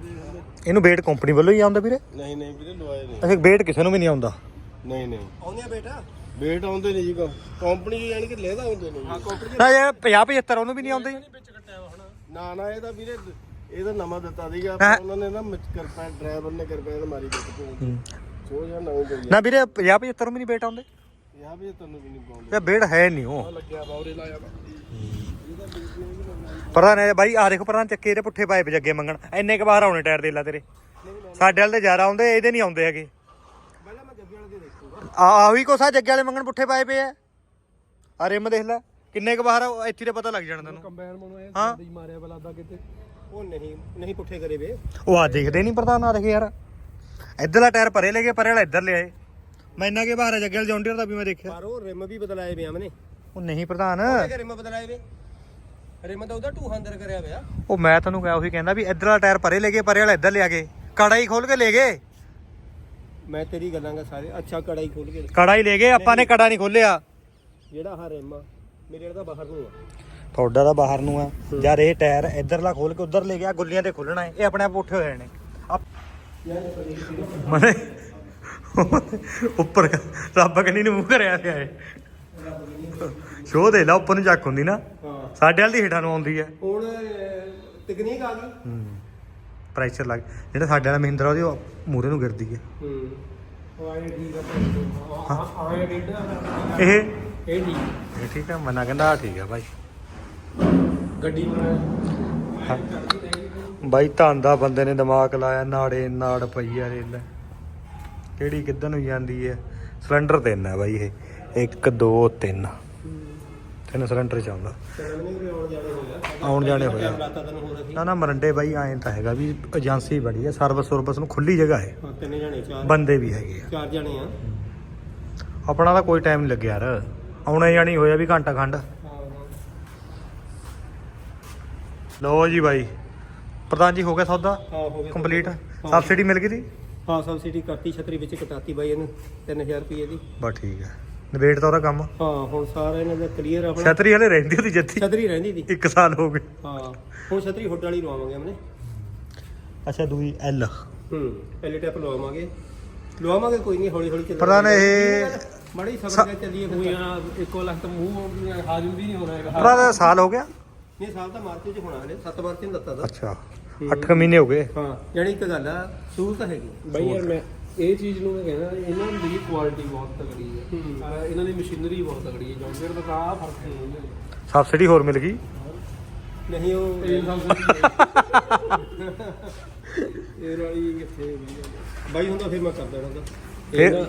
ਇਹਨੂੰ ਵੇਟ ਕੰਪਨੀ ਵੱਲੋਂ ਹੀ ਆਉਂਦਾ ਵੀਰੇ? ਨਹੀਂ ਨਹੀਂ ਵੀਰੇ ਲਵਾਏ ਨਹੀਂ। ਅਸੀਂ ਵੇਟ ਕਿਸੇ ਨੂੰ ਵੀ ਨਹੀਂ ਆਉਂਦਾ। ਨਹੀਂ ਨਹੀਂ। ਆਉਂਦੇ ਆ ਬੇਟਾ ਵੇਟ ਆਉਂਦੇ ਨਹੀਂ ਜੀ ਕੰਪਨੀ ਯਾਨੀ ਕਿ ਲੈਦਾ ਹੁੰਦੇ ਨਹੀਂ ਹਾਂ ਕੰਪਨੀ ਨਾ ਇਹ 50 75 ਉਹਨੂੰ ਵੀ ਨਹੀਂ ਆਉਂਦੇ। ਨਾ ਨਾ ਇਹ ਤਾਂ ਵੀਰੇ ਇਹ ਤਾਂ ਨਵਾਂ ਦਿੱਤਾ ਸੀਗਾ। ਹਾਂ। ਉਹਨਾਂ ਨੇ ਨਾ ਕਿਰਪਾ ਡਰਾਈਵਰ ਨੇ ਕਿਰਪਾ ਮਾਰੀ ਦਿੱਤੀ ਸੋ। ਜਾਂ ਨਵੇਂ ਪਈ ਨਾ ਵੀਰੇ 50 75 ਵੀ ਨਹੀਂ ਵੇਟ ਆਉਂਦੇ? ਯਾ ਵੀ ਤੁਹਾਨੂੰ ਵੀ ਨਹੀਂ ਪਾਉਂਦੇ ਇਹ ਵੇਟ ਹੈ ਨਹੀਂ ਉਹ। ਲੱਗਿਆ ਬਾਉਰੇ ਲਾਇਆ ਪ੍ਰਧਾਨ ਇਹ ਬਾਈ ਆ ਦੇਖੋ ਪ੍ਰਧਾਨ ਚੱਕੇ ਇਹਦੇ ਪੁੱਠੇ ਪਾਏ ਜੱਗੇ ਮੰਗਣ। ਇੰਨੇ ਕ ਬਾਹਰ ਆਉਣੇ ਟਾਇਰ ਦੇ ਲਾ ਤੇਰੇ। ਸਾਡੇ ਵਾਲੇ ਤੇ ਜ਼ਿਆਦਾ ਆਉਂਦੇ ਇਹਦੇ ਨਹੀਂ ਆਉਂਦੇ ਹੈਗੇ ਪਹਿਲਾਂ ਮੈਂ ਜੱਗੇ ਵਾਲੇ ਦੇ ਦੇਖੂਗਾ ਆ ਆ ਵੀ ਕੋਸਾ ਜੱਗੇ ਵਾਲੇ ਮੰਗਣ ਪੁੱਠੇ ਪਾਏ ਪਏ ਆ। ਆ ਰਿਮ ਦੇਖ ਲੈ ਕਿੰਨੇ ਕ ਬਾਹਰ ਆ, ਇੱਥੇ ਤੇ ਪਤਾ ਲੱਗ ਜਾਣਾ ਤੈਨੂੰ। ਕੰਬਾਈਨ ਮਨੋਂ ਇਹ ਹਾਂ। ਹੀ ਮਾਰਿਆ ਬਲਾਦਾ ਕਿਤੇ। ਉਹ ਨਹੀਂ ਨਹੀਂ ਪੁੱਠੇ ਕਰੇ ਵੇ। ਉਹ ਆ ਦੇਖਦੇ ਨਹੀਂ ਪ੍ਰਧਾਨ ਆ ਦੇਖ ਯਾਰ। ਇੱਧਰਲਾ ਟਾਇਰ ਪਰੇ ਲੈ ਗਏ ਪਰੇ ਵਾਲਾ ਇੱਧਰ ਲਿਆਏ। ਮੈਂ ਇੰਨਾ ਕੇ ਬਾਹਰ ਆ ਜੱਗੇ ਵਾਲੇ ਜੌਂਡੀਅਰ ਦਾ ਵੀ ਮੈਂ ਦੇਖਿਆ। ਪਰ ਉਹ ਰਿਮ ਵੀ ਬਦਲਾਏ ਵੇ ਆਮਨੇ ਉਹ ਨਹੀਂ ਪ੍ਰਧਾਨ। ਉਹਦੇ ਰਿਮ ਬਦਲਾਏ ਵੇ। ਰਿਮ ਤਾਂ ਉਹਦਾ 200 ਕਰਿਆ ਪਿਆ। ਉਹ ਮੈਂ ਤੁਹਾਨੂੰ ਕਿਹਾ ਉਹੀ ਕਹਿੰਦਾ ਵੀ ਇੱਧਰਲਾ ਟਾਇਰ ਪਰੇ ਲੈ ਗਏ ਪਰੇ ਵਾਲਾ ਇੱਧਰ ਲਿਆ ਕੇ। ਕੜਾ ਹੀ ਖੋਲ ਕੇ ਲੈ ਗਏ। ਮੈਂ ਤੇਰੀ ਗੱਲਾਂ ਦਾ ਸਾਰੇ। ਅੱਛਾ ਕੜਾਈ ਖੋਲ ਕੇ ਕੜਾ ਹੀ ਲੈ ਗਏ ਆਪਾਂ ਨੇ ਕੜਾ ਨਹੀਂ ਖੋਲਿਆ ਜਿਹੜਾ ਹਾ ਰੇਮਾ ਮੇਰੇ ਤਾਂ ਬਾਹਰ ਨੂੰ ਆ। ਤੁਹਾਡਾ ਤਾਂ ਬਾਹਰ ਨੂੰ ਆ। ਯਾਰ ਇਹ ਟਾਇਰ ਇਧਰਲਾ ਖੋਲ ਕੇ ਉਧਰ ਲੈ ਗਿਆ ਗੁੱਲੀਆਂ ਤੇ ਖੋਲਣਾ ਹੈ। ਇਹ ਆਪਣੇ ਆਪ ਉੱਠੇ ਹੋਏ ਨੇ। ਮਨੇ ਉੱਪਰ ਰੱਬ ਕਨੀ ਨੂੰ ਮੂੰਹ ਕਰਿਆ ਤੇ ਆਏ ਸ਼ੋਅ ਦੇ ਲਾ ਉੱਪਰ ਨੂੰ ਚੱਕ ਹੁੰਦੀ ਨਾ। ਹਾਂ। ਸਾਡੇ ਵਾਲ ਦੀ ਹੇਠਾਂ ਨੂੰ ਆਉਂਦੀ ਹੈ। ਹੁਣ ਤਕਨੀਕ ਆ ਗਈ। ਪ੍ਰੈਸ਼ਰ ਲੱਗ ਜਿਹੜਾ ਸਾਡੇ ਵਾਲਾ ਮਹਿੰਦਰਾ ਉਹਦੀ ਮੂਰੇ ਨੂੰ ਗਿਰਦੀ ਹੈ। ਹੂੰ। ਉਹ ਆਏ ਠੀਕ ਆ ਆਏ ਇਹ? ਇਹ ਠੀਕ ਇਹ ਠੀਕ ਮਨਾ ਕਹਿੰਦਾ ਠੀਕ ਹੈ ਭਾਈ। ਗੱਡੀ ਨੂੰ ਬਾਈ ਧੰਦਾ ਬੰਦੇ ਨੇ ਦਿਮਾਗ ਲਾਇਆ ਨਾੜੇ ਨਾੜ ਪਈ ਆ ਰੇਲ। ਕਿਹੜੀ ਕਿੱਧਰ ਨੂੰ ਜਾਂਦੀ ਹੈ? ਸਿਲੰਡਰ ਤਿੰਨ ਹੈ ਬਾਈ ਇਹ। 1 2 3 ਤਿੰਨ ਸਿਲੰਡਰ ਚੜ੍ਹਨੇ ਵੀ ਆਉਣ ਜਾਣੇ ਹੋਇਆ ਨਾ ਨਾ ਮਰੰਡੇ ਬਾਈ ਐਂ ਤਾਂ ਹੈਗਾ ਵੀ ਏਜੰਸੀ ਬੜੀ ਹੈ ਸਰਵਿਸ ਸਰਵਿਸ ਨੂੰ ਖੁੱਲੀ ਜਗ੍ਹਾ ਹੈ। ਹਾਂ, ਤਿੰਨੇ ਜਾਣੇ ਚਾਰ। ਬੰਦੇ ਵੀ ਹੈਗੇ ਆ। ਚਾਰ ਜਾਣੇ ਆ। ਆਪਣਾ ਤਾਂ ਕੋਈ ਟਾਈਮ ਨਹੀਂ ਲੱਗਿਆ ਯਾਰ। ਆਉਣੇ ਜਾਣੀ ਹੋਇਆ ਵੀ ਘੰਟਾ ਖੰਡ। ਲਓ ਜੀ ਬਾਈ। ਪ੍ਰਧਾਨ ਜੀ ਹੋ ਗਿਆ ਸੌਦਾ? ਹਾਂ ਹੋ ਗਿਆ ਕੰਪਲੀਟ। ਸਬਸਿਡੀ ਮਿਲ ਗਈ ਦੀ? ਹਾਂ ਸਬਸਿਡੀ ਕਰਤੀ ਛਤਰੀ ਵਿੱਚ ਕਟਾਤੀ ਬਾਈ ਇਹਨੂੰ 3000 ਰੁਪਏ ਦੀ। ਬਸ ਠੀਕ ਹੈ। ਨਿਬੇੜ ਤਾਂ ਉਹਦਾ ਕੰਮ ਹਾਂ ਹੁਣ ਸਾਰਾ ਇਹਨਾਂ ਦਾ ਕਲੀਅਰ ਆਪਣਾ। ਛਤਰੀ ਹਲੇ ਰਹਿੰਦੀ ਉਹਦੀ ਜੱਥੀ। ਛਤਰੀ ਰਹਿੰਦੀ ਦੀ। 1 ਸਾਲ ਹੋ ਗਏ। ਹਾਂ ਹੁਣ ਛਤਰੀ ਹੁੱਡ ਵਾਲੀ ਲਵਾਵਾਂਗੇ ਹਮਨੇ ਅੱਛਾ ਦੂਈ ਐਲ ਹੂੰ ਪਹਿਲੇ ਟੈਪ ਲਵਾਵਾਂਗੇ। ਲਵਾਵਾਂਗੇ ਕੋਈ ਨਹੀਂ ਹੌਲੀ ਹੌਲੀ ਚੱਲ ਇਹ ਮੜੀ ਸਬਰ ਨਾਲ ਚੱਲੀਏ ਕੋਈ ਕੋਈ ਆ ਇੱਕੋ ਲੱਖ ਤਾਂ ਮੂੰਹ ਹਾਜ਼ਮ ਵੀ ਨਹੀਂ ਹੋਣਾ ਹੈਗਾ। ਪ੍ਰਧਾਨ ਸਾਲ ਹੋ ਗਿਆ। ਨਹੀਂ ਸਾਲ ਤਾਂ ਮਾਰਚ ਚ ਹੋਣਾ ਹਲੇ। 7 ਮਾਰਚ ਨੂੰ ਦਿੱਤਾ ਦਾ ਅੱਛਾ 8 ਮਹੀਨੇ ਹੋ ਗਏ। ਹਾਂ ਜਾਣੀ ਇੱਕ ਗੱਲ ਆ ਸਹੂਲਤ ਹੈਗੀ। ਬਈ ਯਾਰ ਮੈਂ ਇਹ ਚੀਜ਼ ਨੂੰ ਮੈਂ ਕਹਿੰਦਾ ਇਹਨਾਂ ਦੀ ਕੁਆਲਿਟੀ ਬਹੁਤ ਤਗੜੀ ਹੈ। ਔਰ ਇਹਨਾਂ ਦੀ ਮਸ਼ੀਨਰੀ ਬਹੁਤ ਤਗੜੀ ਹੈ। ਜੌਂਡੀਅਰ ਦਾ ਤਾਂ ਆਹ ਫ਼ਰਕ ਨਹੀਂ ਹੁੰਦਾ ਸਬਸਿਡੀ ਹੋਰ ਮਿਲ ਗਈ? ਨਹੀਂ ਉਹ ਇਹ ਵਾਲੀ ਕਿੱਥੇ? ਬਾਈ ਹੁੰਦਾ ਫਿਰ ਮੈਂ ਕਰ ਦੇਣਾ ਦਾ ਫਿਰ?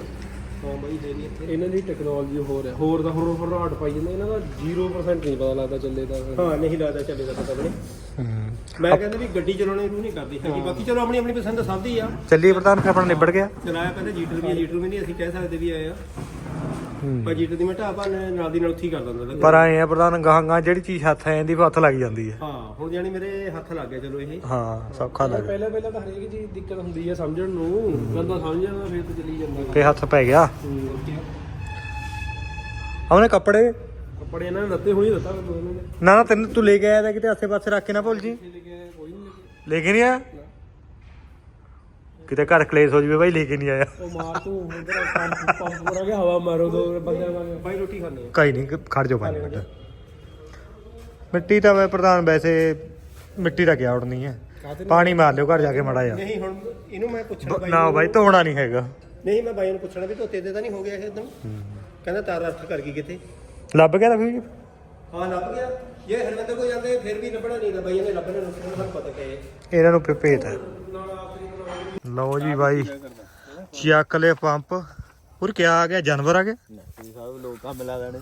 ਹਾਂ ਬਾਈ ਦੇ ਨਹੀਂ ਇੱਥੇ। ਇਹਨਾਂ ਦੀ ਟੈਕਨੋਲੋਜੀ ਹੋਰ ਹੈ ਹੋਰ ਦਾ ਹੋਰ ਹੋਰ ਰਾਟ ਪਾਈ ਜਾਂਦਾ ਇਹਨਾਂ ਦਾ 0% ਨਹੀਂ ਪਤਾ ਲੱਗਦਾ ਚੱਲੇ ਦਾ। ਹਾਂ ਨਹੀਂ ਲੱਗਦਾ ਚੱਲੇਗਾ ਪਤਾ ਬਣੇ। ਮੈਂ ਕਹਿੰਦਾ ਵੀ ਗੱਡੀ ਚਲਾਉਣੀ ਨੂੰ ਨਹੀਂ ਕਰਦੀ ਹੈਗੀ। ਬਾਕੀ ਚਲੋ ਆਪਣੀ ਆਪਣੀ ਪਸੰਦ ਸਭ ਦੀ ਆ। ਚੱਲੀਏ ਪ੍ਰਧਾਨ ਫਿਰ ਆਪਣਾ ਨਿਬੜ ਗਿਆ। ਚਲਾਇਆ ਪਹਿਲੇ ਜੀਟਰ ਵੀ ਜੀਟਰ ਵੀ ਨਹੀਂ ਅਸੀਂ ਕਹਿ ਸਕਦੇ ਵੀ ਆਏ ਆ। ਪਰ ਦੀ ਮੈਂ ਢਾਪਾ ਨਾਲ ਦੀ ਨਾਲ ਉੱਥੇ ਹੀ ਕਰ ਦਿੰਦਾ ਪਰ ਆਏ ਆ ਪ੍ਰਧਾਨ ਗਾਹਾਂ ਜਿਹੜੀ ਚੀਜ਼ ਹੱਥ ਆ ਜਾਂਦੀ ਉਹ ਹੱਥ ਲੱਗ ਜਾਂਦੀ ਹੈ ਹਾਂ ਹੁਣ ਜਾਨੀ ਮੇਰੇ ਹੱਥ ਲੱਗ ਗਿਆ ਚਲੋ ਇਹ। ਹਾਂ ਸੌਖਾ ਲੱਗ ਪਹਿਲਾਂ ਪਹਿਲਾਂ ਤਾਂ ਹਰੇਕ ਚੀਜ਼ ਦਿੱਕਤ ਹੁੰਦੀ ਹੈ ਸਮਝਣ ਨੂੰ। ਬੰਦਾ ਸਮਝ ਜਾਂਦਾ ਫਿਰ ਤਾਂ ਚੱਲੀ ਜਾਂਦਾ। ਤੇ ਹੱਥ ਪੈ ਗਿਆ। ਉਹਨੇ ਕੱਪੜੇ? ਕੱਪੜੇ ਇਹਨਾਂ ਨੇ ਲੱਤੇ ਹੋਣੀ ਦਿੱਤਾ। ਮੈਨੂੰ ਇਹਨਾਂ ਨੇ ਨਾ ਨਾ ਤੈਨੂੰ ਤੂੰ ਲੈ ਕੇ ਆਇਆ ਤਾਂ ਕਿਤੇ ਆਸੇ ਪਾਸੇ ਰੱਖ ਕੇ ਨਾ ਭੁੱਲ ਜੀ। ਲੈ ਕੇ ਆਏ, ਕੋਈ ਨਹੀਂ। ਲੈ ਕੇ ਲੈ ਕੇ ਨਹੀਂ ਆਇਆ? ਕਿਤੇ ਘਰ ਕਲੇਸ਼ ਹੋ ਜਵੇ ਬਾਈ ਲੈ ਕੇ ਨਹੀਂ ਆਇਆ। ਉਹ ਮਾਰ ਤੂੰ ਉਧਰ ਪੰਪ ਪੰਪ ਪੂਰਾ ਗਿਆ ਹਵਾ ਮਾਰੋ ਦੋ ਬੰਦਿਆਂ ਵਾਂਗੇ। ਬਾਈ ਰੋਟੀ ਖਾਣੇ ਆ। ਕਈ ਨਹੀਂ ਖੜ ਜਾਓ ਪੰਜ ਮਿੰਟ। ਮਿੱਟੀ ਤਾਂ ਮੈਂ ਪ੍ਰਧਾਨ ਵੈਸੇ ਮਿੱਟੀ ਦਾ ਕਿਆ ਉੜਨੀ ਹੈ। ਪਾਣੀ ਮਾਰ ਲਿਓ ਘਰ ਜਾ ਕੇ ਮੜਾ ਜਾ ਨਹੀਂ ਹੁਣ ਇਹਨੂੰ ਮੈਂ ਪੁੱਛਣਾ ਬਾਈ ਨਾ ਬਾਈ ਧੋਣਾ ਨਹੀਂ ਹੈਗਾ। ਨਹੀਂ ਮੈਂ ਬਾਈ ਨੂੰ ਪੁੱਛਣਾ ਵੀ ਧੋਤੇ ਤੇ ਤਾਂ ਨਹੀਂ ਹੋ ਗਿਆ ਇਹ ਉਦੋਂ ਕਹਿੰਦਾ ਤਾਰ ਰੱਖ ਕਰ ਗਈ ਕਿਤੇ। ਲੱਭ ਗਿਆ ਤਾਂ ਫਿਰ? ਹਾਂ ਲੱਭ ਗਿਆ। ਜੇ ਹਰਵਿੰਦਰ ਕੋ ਜਾਂਦੇ ਫਿਰ ਵੀ ਲੱਭਣਾ ਨਹੀਂ ਤਾਂ ਬਾਈ ਇਹਨੇ ਲੱਭਣਾ ਨੂੰ ਸਾਨੂੰ ਪਤਾ ਕਿ ਇਹ ਇਹਨਾਂ ਨੂੰ ਭੇਤ ਹੈ। ਲਓ ਜੀ ਬਾਈ ਚੱਕ ਲੈ ਪੰਪ। ਹੋਰ ਕਿਆ ਆ ਗਿਆ? ਜਾਨਵਰ ਆ ਗਏ? ਸਭ ਲੋਕ ਕੰਮ ਲਾ ਦੇਣੇ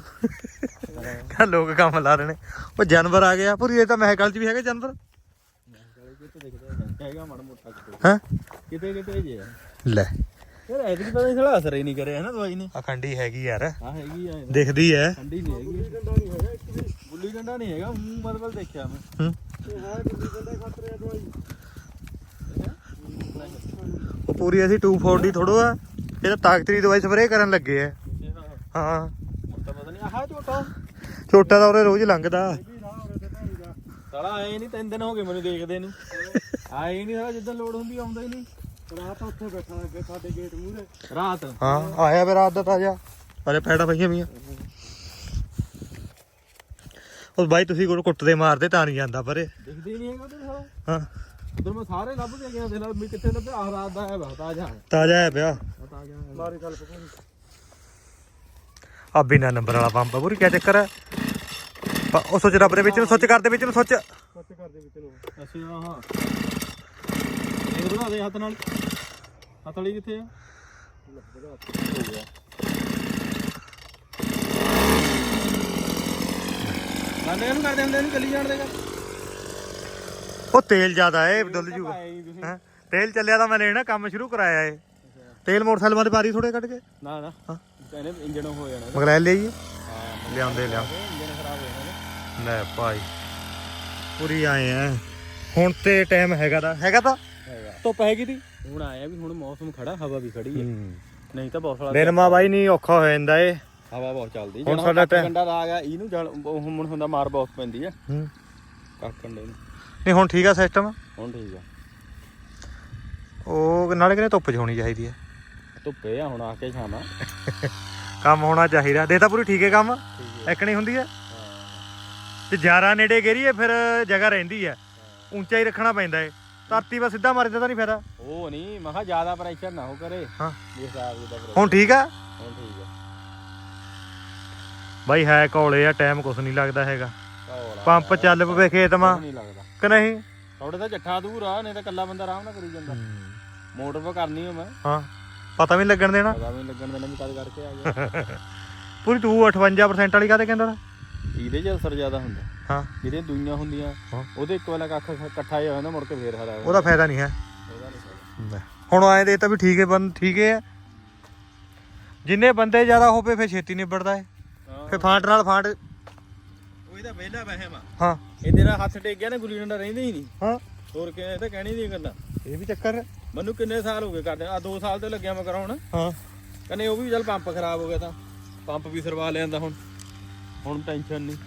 ਕਾ ਲੋਕ ਕੰਮ ਲਾ ਨੇ? ਉਹ ਜਾਨਵਰ ਆ ਗਿਆ। ਪੂਰੀ ਇਹ ਤਾਂ ਮਹਿਕਲ ਚ ਵੀ ਹੈਗੇ ਜਾਨਵਰ? ਹੈਗਾ ਮੜ ਮੋਟਾ ਹਾਂ? ਕਿਤੇ ਕਿਤੇ ਜੇ ਲੈ। ਯਾਰ ਐਤਕੀ ਪਤਾ ਨਹੀਂ ਸਾਲਾ ਅਸਰ ਹੀ ਨਹੀਂ ਕਰਿਆ ਨਾ ਦਵਾਈ ਨੇ ਅਖੰਡੀ ਹੈਗੀ ਯਾਰ। ਆ ਹੈਗੀ ਆ ਦਿਖਦੀ ਹੈ ਠੰਡੀ ਨਹੀਂ ਹੈਗੀ ਗੁੱਲੀ ਡੰਡਾ ਨਹੀਂ ਹੈਗਾ ਮੂੰਹ ਮਤਲਬ ਦੇਖਿਆ ਮੈਂ। ਹੂੰ। ਉਹ ਪੂਰੀ ਅਸੀਂ 240 ਥੋੜੋ ਆ ਇਹ ਤਾਂ ਤਾਕਤ ਦੀ ਦਵਾਈ ਸਪਰੇਅ ਕਰਨ ਲੱਗੇ ਆ। ਹਾਂ। ਹੁਣ ਤਾਂ ਪਤਾ ਨਹੀਂ ਆਹ ਝੋਟਾ। ਛੋਟਾ ਤਾਂ ਉਹਰੇ ਰੋਜ਼ ਲੰਘਦਾ। ਸਾਲਾ ਆਏ ਨਹੀਂ ਤਿੰਨ ਦਿਨ ਹੋ ਗਏ ਮੈਨੂੰ ਦੇਖਦੇ ਨੂੰ। ਆਏ ਨਹੀਂ ਸਾਲਾ ਜਿੱਦਾਂ ਲੋੜ ਹੁੰਦੀ ਆਉਂਦਾ ਹੀ ਨਹੀਂ ਰਾਤ ਉੱਥੇ ਬੈਠਾ ਲੱਗੇ ਸਾਡੇ ਗੇਟ ਮੂਹਰੇ। ਰਾਤ? ਹਾਂ ਆਇਆ ਵੇ ਰਾਤ ਦਾ ਤਾਜਾ। ਅਰੇ ਪੈੜਾ ਪਈਆਂ ਮੀਆਂ ਉਹ ਬਾਈ ਤੁਸੀਂ ਕੋਲ ਕੁੱਟਦੇ ਮਾਰਦੇ ਤਾਂ ਨਹੀਂ ਜਾਂਦਾ ਪਰੇ। ਦਿਖਦੇ ਹੀ ਨਹੀਂ ਹੈਗਾ ਉਧਰ ਸਾਲਾ। ਹਾਂ। ਉਧਰ ਮੈਂ ਸਾਰੇ ਲੱਭ ਕੇ ਗਿਆ ਦੇ ਨਾਲ ਮੈਂ ਕਿੱਥੇ ਲੱਭਿਆ ਆਹ ਰਾਤ ਦਾ ਹੈ ਬਤਾ ਜਾ ਤਾਜਾ ਹੈ ਪਿਆ ਤਾਜਾ ਮਾਰੀ ਗੱਲ ਪਕੜੀ ਆ ਬਿਨਾ ਨੰਬਰ ਵਾਲਾ ਪੰਪ ਪੂਰੀ ਕਿਆ ਚੱਕਰ ਹੈ ਪ- ਉਹ ਸੁੱਚ ਰੱਬ ਦੇ ਵਿੱਚ ਨੂੰ ਸੁੱਚ ਕਰ ਦੇ ਵਿੱਚ ਨੂੰ ਸੁੱਚ ਸੱਚ ਕਰ ਦੇ ਵਿੱਚ ਨੂੰ ਅਸੀਂ ਆਹ ਇਹ ਬਣਾ ਦੇ ਹੱਥ ਨਾਲ ਹੱਥ ਵਾਲੀ ਕਿੱਥੇ ਆ ਹੋ ਗਿਆ ਬੰਦੇ ਇਹਨੂੰ ਕਰਦੇ ਹੁੰਦੇ ਇਹਨੂੰ ਚੱਲੀ ਜਾਣ ਦੇਗਾ ਉਹ ਤੇਲ ਜ਼ਿਆਦਾ ਏ ਡੁੱਲ ਜੂਗਾ। ਹੈਂ? ਤੇਲ ਚੱਲਿਆ ਤਾਂ ਮੈਂ ਲੈਣਾ ਕੰਮ ਸ਼ੁਰੂ ਕਰਾਇਆ ਏ। ਤੇਲ ਮੋਟਰਸਾਈਕਲ ਮਾਰੇ ਪਾਰੀ ਥੋੜੇ ਕੱਢ ਕੇ? ਨਾ ਨਾ। ਹਾਂ। ਕਹਿੰਦੇ ਇੰਜਣ ਹੋ ਜਾਣਾ ਮਗਲੈਲ ਲਈਏ ਹਾਂ ਲਿਆਉਂਦੇ ਲਿਆ ਇੰਜਣ ਖਰਾਬ ਹੋ ਜਾਣਾ ਲੈ ਭਾਈ ਪੂਰੀ ਆਏ ਆ ਹੁਣ ਤੇ ਟਾਈਮ ਹੈਗਾ ਦਾ। ਹੈਗਾ ਤਾਂ? ਹੈਗਾ। ਧੁੱਪ ਹੈਗੀ ਦੀ? ਹੁਣ ਆਇਆ ਵੀ ਹੁਣ ਮੌਸਮ ਖੜਾ ਹਵਾ ਵੀ ਖੜੀ ਹੈ। ਨਹੀਂ ਤਾਂ ਬਹੁਤ ਸਾਲਾ ਦਿਨ ਮਾ ਬਾਈ ਨਹੀਂ ਔਖਾ ਹੋ ਜਾਂਦਾ ਏ। ਹਵਾ ਬਹੁਤ ਚੱਲਦੀ। ਹੁਣ ਸਾਡਾ ਟੈ- ਕੰਡਾ ਆ ਗਿਆ ਇਹਨੂੰ ਜਲ ਉਹ ਹੁਣ ਹੁੰਦਾ ਮਾਰ ਬਹੁਤ ਪੈਂਦੀ ਹੈ ਹੂੰ। ਕੱਖ ਕੰਡੇ ਨੂੰ। ਨਹੀਂ ਹੁਣ ਠੀਕ ਆ ਸਿਸਟਮ ਹੁਣ ਠੀਕ ਆ। ਉਹ ਨਾਲੇ ਕਿਨੇ ਧੁੱਪ 'ਚ ਹੋਣੀ ਚਾਹੀਦੀ ਹੈ ਧੁੱਪੇ ਆ ਹੁਣ ਆ ਕੇ ਛਾਵਾਂ। ਕੰਮ ਹੋਣਾ ਚਾਹੀਦਾ। ਦੇ ਤਾਂ ਪੂਰੀ ਠੀਕ ਹੈ ਕੰਮ। ਇੱਕ ਨਹੀਂ ਹੁੰਦੀ ਹੈ। ਤੇ ਜ਼ਿਆਦਾ ਨੇੜੇ ਗੇਰੀਏ ਫਿਰ ਜਗ੍ਹਾ ਰਹਿੰਦੀ ਹੈ। ਉੱਚਾ ਹੀ ਰੱਖਣਾ ਪੈਂਦਾ ਏ। ਧਰਤੀ 'ਵਾ ਸਿੱਧਾ ਮਾਰੇ ਤਾਂ ਨਹੀਂ ਫਾਇਦਾ। ਉਹ ਨਹੀਂ ਮੈਂ ਕਿਹਾ ਜ਼ਿਆਦਾ ਪ੍ਰੈਸ਼ਰ ਨਾ ਹੋ ਕਰੇ। ਹਾਂ। ਹੁਣ ਠੀਕ ਆ? ਹੁਣ ਠੀਕ ਆ। ਬਾਈ ਹੈ ਕੋਲੇ ਆ ਟਾਈਮ ਕੁਛ ਨਹੀਂ ਲੱਗਦਾ ਹੈਗਾ। ਪੰਪ ਚੱਲ ਪਵੇ ਖੇਤ ਮਾ। ਕੁਛ ਨਹੀਂ ਲੱਗਦਾ। ਕਿ ਨਹੀਂ? ਥੋੜੇ ਤਾਂ ਜੱਠਾ ਦੂਰ ਆ ਨਹੀਂ ਤਾਂ ਕੱਲਾ ਬੰਦਾ ਆਰਾਮ ਨਾਲ ਕਰੀ ਜਾਂਦਾ। ਮੋਟਰ ਪਾ ਕਰਨੀ ਹੋ ਮੈਂ। ਹਾਂ ਪਤਾ ਵੀ ਲੱਗਣ ਦੇਣਾ। ਪਤਾ ਵੀ ਲੱਗਣ ਦੇਣਾ ਵੀ ਕਦ ਕਰਕੇ ਆ ਗਿਆ। ਪੂਰੀ ਤੂੰ 58% ਵਾਲੀ ਕਾਤੇ ਕਹਿੰਦਾ? ਇਹਦੇ ਚ ਅਸਰ ਜ਼ਿਆਦਾ ਹੁੰਦਾ। ਹਾਂ। ਜਿਹੜੀਆਂ ਦੂਈਆਂ ਹੁੰਦੀਆਂ ਹਾਂ। ਉਹਦੇ ਇੱਕ ਵਾਲਾ ਕੱਖ ਇਕੱਠਾ ਜਿਹਾ ਹੁੰਦਾ ਮੁੜ ਕੇ ਫੇਰ ਹਰਾ ਹੋ। ਉਹਦਾ ਫਾਇਦਾ ਨਹੀਂ ਹੈ। ਹੁਣ ਆਏ ਦੇ ਤਾਂ ਵੀ ਠੀਕ ਹੈ ਬੰ ਠੀਕ ਹੈ ਜਿੰਨੇ ਬੰਦੇ ਜ਼ਿਆਦਾ ਹੋਵੇ ਫਿਰ ਛੇਤੀ ਨਿਬੜਦਾ ਹੈ ਹਾਂ। ਫਿਰ ਫਾਂਟ ਨਾਲ ਫਾਂਟ ਇਹਦਾ ਵਿਹਲਾ ਵਹਿਮ ਆ ਹਾਂ। ਇਹਦੇ ਨਾਲ ਹੱਥ ਟੇਕ ਗਿਆ ਨਾ ਗੁੱਲੀ ਡੰਡਾ ਰਹਿੰਦਾ ਹੀ ਨਹੀਂ। ਹਾਂ। ਹੋਰ ਕਿ ਇਹ ਤਾਂ ਕਹਿਣੀ ਨਹੀਂ ਕਰਨਾ। ਇਹ ਵੀ ਚੱਕਰ ਹੈ। ਮੈਨੂੰ ਕਿੰਨੇ ਸਾਲ ਹੋ ਗਏ ਕਰਦੇ ਆ 2 ਸਾਲ ਤੇ ਲੱਗਿਆ ਮੈਂ ਕਰਾਉਣ ਹਾਂ। ਕਹਿੰਦੇ ਉਹ ਵੀ ਚੱਲ ਪੰਪ ਖਰਾਬ ਹੋ ਗਿਆ ਤਾਂ। ਪੰਪ ਵੀ ਸਰਵਾ ਲਿਆਂਦਾ ਹੁਣ। ਹੁਣ ਟੈਨਸ਼ਨ ਨਹੀਂ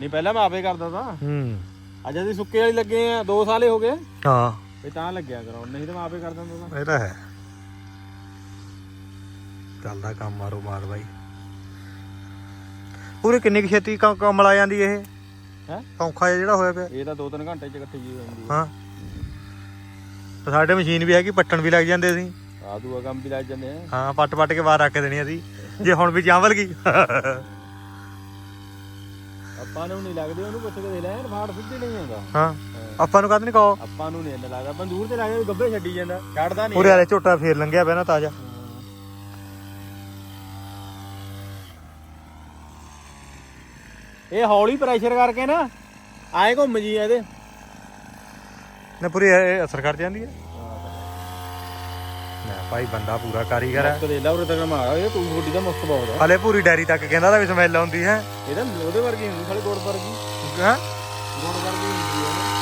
ਨਹੀਂ ਪਹਿਲਾਂ ਮੈਂ ਆਪੇ ਕਰਦਾ ਤਾਂ। ਹੂੰ। ਅੱਜ ਅਸੀਂ ਸੁੱਕੇ ਵਾਲੀ ਲੱਗੇ ਆ 2 ਸਾਲੇ ਹੋ ਗਏ। ਹਾਂ। ਵੀ ਤਾਂ ਲੱਗਿਆ ਕਰਾਉਣ ਨਹੀਂ ਤਾਂ ਮੈਂ ਆਪੇ ਕਰ ਦਿੰਦਾ ਤਾਂ। ਇਹ ਤਾਂ ਹੈ। ਚੱਲਦਾ ਕੰਮ ਮਾਰੋ ਮਾਰ ਬਾਈ। ਪੂਰੇ ਕਿੰਨੀ ਕੁ ਛੇਤੀ ਕ- ਕਮਲ ਆ ਜਾਂਦੀ ਇਹ? ਹੈ? ਜਿਹਾ ਜਿਹੜਾ ਹੋਇਆ ਪਿਆ। ਇਹ ਤਾਂ 2-3 ਘੰਟੇ ਚ ਇਕੱਠੀ ਜੀ ਹੋ ਜਾਂਦੀ ਹਾਂ। ਤੇ ਸਾਡੇ ਮਸ਼ੀਨ ਵੀ ਹੈਗੀ ਪੱਟਣ ਵੀ ਲੱਗ ਜਾਂਦੇ ਸੀ ਆ ਦੂਆ ਕੰਮ ਵੀ ਲੱਗ ਜਾਂਦੇ ਆ। ਹਾਂ ਪੱਟ ਪੱਟ ਕੇ ਬਾਹਰ ਰੱਖ ਕੇ ਦੇਣੀ ਅਸੀਂ। ਜੇ ਹੁਣ ਵੀ ਚਾਵਲ ਗਈ। ਆਪਾਂ ਨੂੰ ਨਹੀਂ ਲੱਗਦੇ ਉਹਨੂੰ ਪੁੱਛ ਕੇ ਦੇ ਲੈ ਫਾੜ ਸਿੱਧੀ ਨਹੀਂ ਹੁੰਦਾ ਹਾਂ। ਆਪਾਂ ਨੂੰ ਕਦ ਨਹੀਂ ਕਹੋ। ਆਪਾਂ ਨੂੰ ਨਹੀਂ ਇੰਨਾ ਲੱਗਦਾ। ਬੰਦੂਰ ਤੇ ਲੱਗਦਾ ਗੱਬੇ ਛੱਡੀ ਜਾਂਦਾ। ਛੱਡਦਾ ਨਹੀਂ। ਉਰੇ ਆਲੇ ਝੋਟਾ ਫੇਰ ਲੰਘਿਆ ਪਿਆ ਨਾ ਤਾਜ਼ਾ। ਇਹ ਹੌਲੀ ਪ੍ਰੈਸ਼ਰ ਕਰਕੇ ਨਾ ਆਏ ਘੁੰਮ ਜੀ ਇਹਦੇ। ਨੇ ਪੂਰੀ ਇਹ ਅਸਰ ਕਰ ਜਾਂਦੀ ਹੈ। ਲੈ ਭਾਈ ਬੰਦਾ ਪੂਰਾ ਕਾਰੀਗਰ ਹੈ। ਮੁੱਕ ਦੇ ਲਾ ਉਰੇ ਤੱਕ ਮਾਰਾ ਇਹ ਕੋਈ ਛੋਟੀ ਦਾ ਮੁੱਕ ਬਹੁਤ ਆ। ਹਲੇ ਪੂਰੀ ਡੈਰੀ ਤੱਕ ਕਹਿੰਦਾ ਤਾਂ ਵੀ ਸਮੈਲ ਆਉਂਦੀ ਹੈ। ਇਹਦਾ ਉਹਦੇ ਵਰਗੀ ਹੁੰਦੀ ਸਾਲੇ ਗੋੜ ਵਰਗੀ। ਹਾਂ? ਗੋੜ ਵਰਗੀ ਹੁੰਦੀ ਹੈ ਨਾ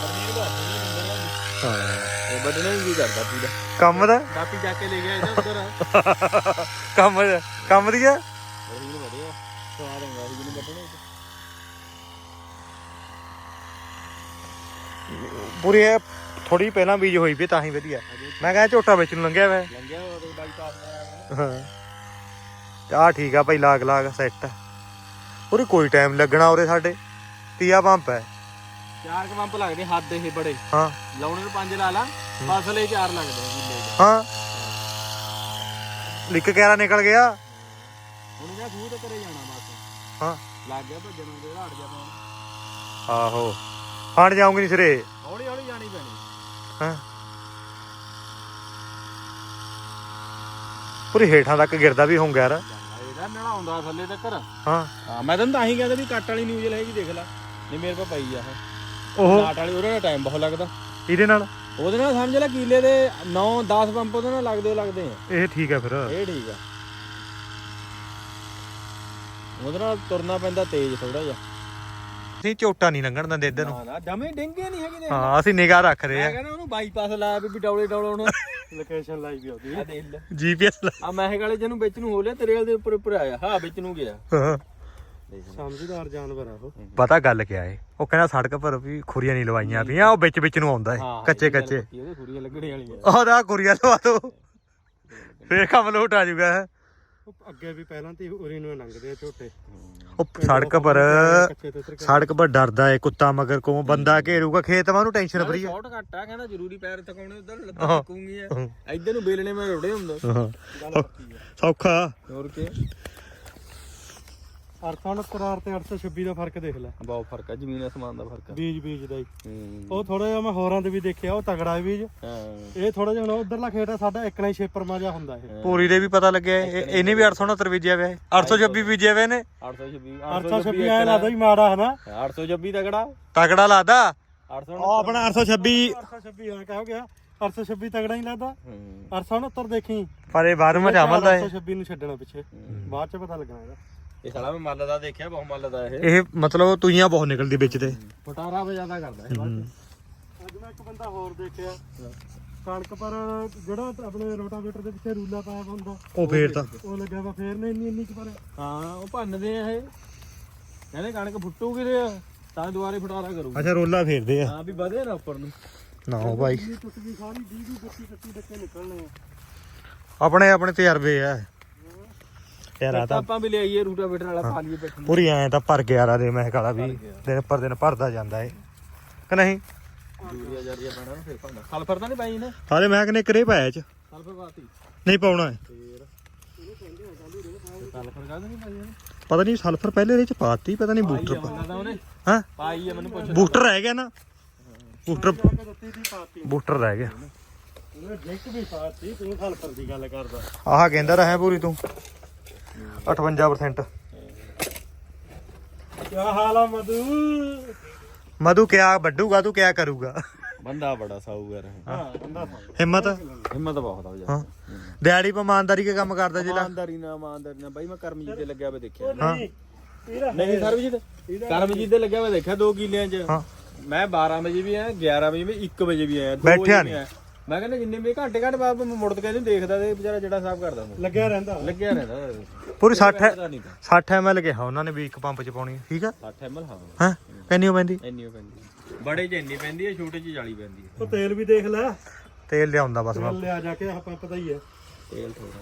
ਪਰਨੀਰ ਬਾਤ ਨਹੀਂ ਹੁੰਦਾ ਇਹ ਬਦਨੇ ਵੀ ਕਰਦਾ ਪੂਰਾ ਕੰਮ ਦਾ? ਕਾਪੀ ਜਾ ਕੇ ਲੈ ਗਿਆ ਇਹਦਾ ਉਧਰ। ਕੰਮ ਕੰਮ ਦੀ ਹੈ ਬਰਹੀਨ ਵਧੀਆ ਸਵਾਦ ਕੱਢਣੇ ਪੂਰੀ ਥੋੜੀ ਪਹਿਲਾਂ ਬੀਜ ਹੋਈ ਵੀ ਤਾਂ ਹੀ ਵਧੀਆ। ਮੈਂ ਕਹਿੰਦਾ ਝੋਟਾ ਵਿੱਚ ਨੂੰ ਲੰਘਿਆ ਵਾ ਲੰਘਿਆ ਹਾਂ। ਆ ਠੀਕ ਆ ਭਾਈ ਲਾਗ ਲਾਗ ਸੈੱਟ ਪੂਰੀ ਕੋਈ ਟਾਈਮ ਲੱਗਣਾ ਉਰੇ ਸਾਡੇ। ਤੀਆ ਪੰਪ ਹੈ। ਚਾਰ ਕ ਪੰਪ ਲੱਗਦੇ ਹੱਦ ਇਹ ਬੜੇ। ਹਾਂ। ਲਾਉਣੇ ਨੂੰ ਪੰਜ ਲਾ ਲਾ ਫਸਲੇ ਚਾਰ ਲੱਗਦੇ ਆ ਕਿੱਲੇ ਚ ਹਾਂ। ਲਿਕ ਕੈਰਾ ਨਿਕਲ ਗਿਆ। ਹੁਣ ਜਾਂ ਖੂਹ ਤੇ ਕਰੇ ਜਾਣਾ ਬਸ। ਹਾਂ। ਲੱਗ ਗਿਆ ਭੱਜਣ ਨੂੰ ਤੇ ਹਟ ਜਾ ਪਾਉਣ। ਆਹੋ। ਹਟ ਜਾਉਂਗੀ ਨਹੀਂ ਸਿਰੇ। ਹੌਲੀ ਹੌਲੀ ਜਾਣੀ ਪੈਣੀ। ਹਾਂ। ਪੂਰੀ ਹੇਠਾਂ ਤੱਕ ਗਿਰਦਾ ਵੀ ਹੋਊਗਾ ਯਾਰ ਥੱਲੇ ਤੱਕ। ਹਾਂ। ਹਾਂ ਮੈਂ ਤੈਨੂੰ ਤਾਂ ਹੀ ਕਹਿੰਦਾ ਵੀ ਕੱਟ ਵਾਲੀ ਨਿਊਜ਼ ਹੈਗੀ ਦੇਖ ਲੈ। ਨਹੀਂ ਮੇਰੇ ਕੋਲ ਪਈ ਆ ਇਹ। ਉਹ ਨਾਟ ਵਾਲੀ ਉਹਦੇ ਨਾਲ ਟਾਈਮ ਬਹੁਤ ਲੱਗਦਾ। ਇਹਦੇ ਨਾਲ? ਉਹਦੇ ਨਾਲ ਸਮਝ ਲੈ ਕੀਲੇ ਦੇ 9 10 ਪੰਪ ਉਹਦੇ ਨਾਲ ਲੱਗਦੇ ਲੱਗਦੇ ਆ। ਇਹ ਠੀਕ ਆ ਫਿਰ। ਇਹ ਠੀਕ ਆ। ਉਹਦੇ ਨਾਲ ਤੁਰਨਾ ਪੈਂਦਾ ਤੇਜ਼ ਥੋੜਾ ਜਿਹਾ। ਅਸੀਂ ਝੋਟਾ ਨਹੀਂ ਲੰਘਣ ਦਿੰਦੇ ਇੱਧਰ ਨੂੰ। ਨਾ ਨਾ ਜਮੇ ਡਿੰਗੇ ਨਹੀਂ ਹੈਗੇ ਨੇ। ਹਾਂ ਅਸੀਂ ਨਿਗਾਹ ਰੱਖਦੇ ਮੈਂ ਆ ਕਹਿੰਦਾ ਉਹਨੂੰ ਬਾਈਪਾਸ ਲਾਇਆ ਵੀ ਡੌਲੇ ਡੌਲਾਉਣ ਲੋਕੇਸ਼ਨ ਲਾਈ ਵੀ ਉਹਦੀ ਆ ਦੇਖ ਲੈ। ਜੀਪੀਐਸ ਆ ਮਹਿਕ ਵਾਲੇ ਜਿਹਨੂੰ ਵਿੱਚ ਨੂੰ ਹੋ ਲਿਆ ਤੇਰੇ ਵਾਲੇ ਦੇ ਉੱਪਰ ਉੱਪਰ ਆਇਆ। ਹਾਂ ਵਿੱਚ ਨੂੰ ਗਿਆ। ਸਮਝਦਾਰ ਜਾਨਵਰ ਆ ਉਹ। ਪਤਾ ਗੱਲ ਕਿਆ ਏ? ਉਹ ਕਹਿੰਦਾ ਸੜਕ ਪਰ ਵੀ ਖੁਰੀਆਂ ਨਹੀਂ ਲਵਾਈਆਂ ਪਈਆਂ ਉਹ ਵਿੱਚ ਵਿੱਚ ਨੂੰ ਆਉਂਦਾ ਏ। ਕੱਚੇ ਕੱਚੇ। ਉਹਦੇ ਖੁਰੀਆਂ ਲੱਗਣੇ ਵਾਲੀਆਂ। ਉਹਦਾ ਖੁਰੀਆਂ ਲਵਾ ਦੋ। ਫੇਰ ਕੰਮ ਲੋਟ ਆ ਉਹ ਅੱਗੇ ਵੀ ਪਹਿਲਾਂ ਤੇ ਉਰੀ ਨੂੰ ਲੰਘਦੇ ਆ ਝੋਟੇ। ਉਹ ਸੜਕ ਪਰ ਸੜਕ ਪਰ ਡਰਦਾ ਏ ਕੁੱਤਾ ਮਗਰ ਕੋ ਬੰਦਾ ਘੇਰੂਗਾ ਖੇਤ ਮਾ ਨੂੰ ਟੈਨਸ਼ਨ ਫਰੀ ਆ। ਸ਼ਾਰਟ ਕੱਟ ਆ ਕਹਿੰਦਾ ਜ਼ਰੂਰੀ ਪੈਰ ਤਕਾਉਣੇ ਉਧਰ। ਲੱਤਾਂ ਤਕੂਗੀ ਆ ਇੱਧਰ ਨੂੰ ਬੇਲਣੇ ਮੈਂ ਰੋੜੇ ਹੁੰਦਾ। ਸੌਖਾ। ਹੋਰ ਕੀ? 869 ਤੇ 826 ਦਾ ਫ਼ਰਕ ਦੇਖ ਲੈ ਬਹੁਤ ਫ਼ਰਕ ਆ ਜ਼ਮੀਨ ਅਸਮਾਨ ਦਾ ਫ਼ਰਕ ਆ ਬੀਜ ਬੀਜ ਦਾ ਹੀ ਹੂੰ ਉਹ ਥੋੜਾ ਜਿਹਾ ਮੈਂ ਹੋਰਾਂ ਦੇ ਵੀ ਦੇਖਿਆ ਉਹ ਤਗੜਾ ਹੈ ਬੀਜ ਹਾਂ ਇਹ ਥੋੜਾ ਜਿਹਾ ਹੁਣ ਉਧਰਲਾ ਖੇਤ ਆ ਸਾਡਾ ਇੱਕ ਨਾ ਹੀ ਛੇਪਰ ਮਾਜਾ ਹੁੰਦਾ ਇਹ ਪੂਰੀ ਦੇ ਵੀ ਪਤਾ ਲੱਗਿਆ ਏ। ਇਹ- ਇਹਨੇ ਵੀ 869 ਬੀਜਿਆ ਹੋਇਆ ਏ 826 ਬੀਜਿਆ ਹੋਇਆ ਇਹਨੇ 826 826 ਐ ਲੱਗਦਾ ਵੀ ਮਾੜਾ ਹੈ ਨਾ 826 ਤਗੜਾ ਤਕੜਾ ਲੱਗਦਾ 800 ਉਹ ਆਪਣਾ 826 826 ਹਾਂ ਕਹੋ ਗਿਆ 826 ਤਗੜਾ ਹੀ ਲੱਗਦਾ ਹੂੰ 869 ਦੇਖੀ ਪਰ ਇਹ ਬਾਹਰੋਂ ਮਾ ਚਾਵਲ ਦਾ ਏ 826 ਨੂੰ ਛੱਡਣਾ ਪਿੱਛੇ ਬਾਅਦ ਚ ਪਤਾ ਲੱਗਣਾ ਇਹਦਾ ਇਹ ਸਾਲਾ ਮੈਂ ਮੱਲ ਦਾ ਦੇਖਿਆ ਬਹੁਤ ਮੱਲ ਦਾ ਇਹ। ਇਹ ਮਤਲਬ ਤੂਈਆਂ ਬਹੁਤ ਨਿਕਲਦੀ ਵਿੱਚ ਤੇ। ਪਟਾਰਾ ਵਜਾਦਾ ਕਰਦਾ ਇਹ ਬਾਅਦ ਅੱਜ ਮੈਂ ਇੱਕ ਬੰਦਾ ਹੋਰ ਦੇਖਿਆ। ਕਣਕ ਪਰ ਜਿਹੜਾ ਆਪਣੇ ਰੋਟਾਵੇਟਰ ਦੇ ਪਿੱਛੇ ਰੂਲਾ ਪਾਇਆ ਹੁੰਦਾ ਉਹ ਫੇਰ ਤਾਂ ਉਹ ਲੱਗਿਆ ਵਾ ਫੇਰ ਨੇ ਇੰਨੀ ਇੰਨੀ ਕੁ ਪਰ। ਹਾਂ ਉਹ ਭੰਨਦੇ ਆ ਇਹ। ਕਹਿੰਦੇ ਕਣਕ ਫੁੱਟੂਗੀ ਤੇ ਤਾਂ ਦੁਬਾਰੇ ਫਟਾਰਾ ਕਰੂ ਅੱਛਾ ਰੋਲਾ ਫੇਰਦੇ ਆ। ਹਾਂ ਵੀ ਵਧੇ ਨਾ ਉੱਪਰ ਨੂੰ। ਨਾ ਉਹ ਭਾਈ ਟੁੱਟ ਗਈ ਸਾਰੀ 20 20 25 25 ਡੱਕੇ ਨਿਕਲਣੇ ਆ। ਆਪਣੇ ਆਪਣੇ ਤਜਰਬੇ ਆ। ਯਾਰ ਆ। ਤਾਂ ਆਪਾਂ ਵੀ ਲਿਆਈਏ ਰੂਟਾਵੇਟਰ ਵਾਲਾ ਪਾ ਲਈਏ ਬੈਠਣ ਪੂਰੀ ਐ ਤਾਂ ਭਰ ਗਿਆ ਰਾ ਦੇ ਮੈਂ ਕਾਲਾ ਵੀ ਦਿਨ ਪਰ ਦਿਨ ਭਰਦਾ ਜਾਂਦਾ ਏ। ਕਿ ਨਹੀਂ? ਯੂਰੀਆ ਜਾਰੀਆ ਪਾਣਾ ਨਾ ਫਿਰ ਪਾਣਾ ਸਲਫਰ ਤਾਂ ਨਹੀਂ ਪਾਈ ਨਾ? ਹਾਲੇ ਮੈਂ ਕਿਨੇ ਕਰੇ ਪਾਇਆ ਚ? ਸਲਫਰ ਪਾਤੀ ਨਹੀਂ ਪਾਉਣਾ ਏ। ਸਲਫਰ ਕਾਹਦੇ ਨਹੀਂ ਪਾਈ ਇਹਨੇ ਪਤਾ ਨਹੀਂ ਸਲਫਰ ਪਹਿਲੇ ਇਹਦੇ ਚ ਪਾਤੀ ਪਤਾ ਨਹੀਂ ਹਾਂ? ਪਾਈ ਆ ਮੈਨੂੰ ਪੁੱਛ। ਬੂਸਟਰ ਰਹਿ ਗਿਆ ਨਾ। ਪਾਤੀ। ਬੂਸਟਰ ਰਹਿ ਗਿਆ। ਉਹਨੇ ਡਿੰਕ ਵੀ ਪਾਤੀ ਤੂੰ ਸਲਫਰ ਦੀ ਗੱਲ ਕਰਦਾ। ਆਹ ਕਹਿੰਦਾ ਰਹਾ ਪੂਰੀ ਤੂੰ। 58% ਕੀ ਹਾਲ ਆ ਮਧੂ? ਮਧੂ ਕਿਆ ਵੱਡੂਗਾ ਤੂੰ ਕਿਆ ਕਰੂਗਾ? ਬੰਦਾ ਬੜਾ ਸਾਊਗਾ ਰਹੇ ਹਾਂ ਬੰਦਾ ਹਿੰਮਤ? ਹਿੰਮਤ ਬਹੁਤ ਆ ਉਹ ਹਾਂ। ਦਿਹਾੜੀ ਪਾ ਇਮਾਨਦਾਰੀ ਕੇ ਕੰਮ ਕਰਦਾ ਜਿਹੜਾ ਇਮਾਨਦਾਰੀ ਨਾਲ ਇਮਾਨਦਾਰੀ ਨਾਲ। ਬਾਈ ਮੈਂ ਕਰਮਜੀਤ ਦੇ ਲੱਗਿਆ ਵੇ ਦੇਖਿਆ। ਨਹੀਂ ਇਹਦਾ ਨਹੀਂ ਸਰਬਜੀਤ? ਕਰਮਜੀਤ ਦੇ ਲੱਗਿਆ ਵੇ ਦੇਖਿਆ 2 ਕਿੱਲਿਆਂ 'ਚ। ਹਾਂ। ਮੈਂ 12 ਵਜੇ ਵੀ ਆਇਆ 11 ਵਜੇ ਵੀ 1 ਵਜੇ ਵੀ ਆਇਆ। ਦੋ ਬੈਠਿਆ ਵੀ ਨੀ। ਆਇਆ। ਮੈਂ ਕਹਿੰਦਾ ਜਿੰਨੇ ਵੀ ਘੰਟੇ ਘੰਟੇ ਬਾਅਦ ਮੈਂ ਮੁੜਦ ਕੇ ਨਹੀਂ ਦੇਖਦਾ ਤੇ ਵਿਚਾਰਾ ਜਿਹੜਾ ਸਾਫ਼ ਕਰਦਾ ਲੱਗਿਆ ਰਹਿੰਦਾ ਲੱਗਿਆ ਰਹਿੰਦਾ ਪੂਰੀ 60 ਪਤਾ ਨਹੀਂ ਤਾਂ। 60 ml ਕਿਹਾ ਉਹਨਾਂ ਨੇ ਵੀ ਇੱਕ ਪੰਪ ਚ ਪਾਉਣੀ ਠੀਕ ਆ? 60 ml ਹਾਂ। ਹਾਂ? ਕਿੰਨੀ ਹੋ ਪੈਂਦੀ? ਇੰਨੀ ਪੈਂਦੀ ਬੜੇ 'ਚ ਇੰਨੀ ਪੈਂਦੀ ਹੈ ਛੋਟੇ 'ਚ 40 ਪੈਂਦੀ ਹੈ ਉਹ ਤੇਲ ਵੀ ਦੇਖ ਲੈ। ਤੇਲ ਲਿਆਉਂਦਾ ਬਸ ਮੈਂ। ਤੇਲ ਲਿਆ ਜਾ ਕੇ ਆਪਾਂ ਪਤਾ ਹੀ ਹੈ ਤੇਲ ਥੋੜਾ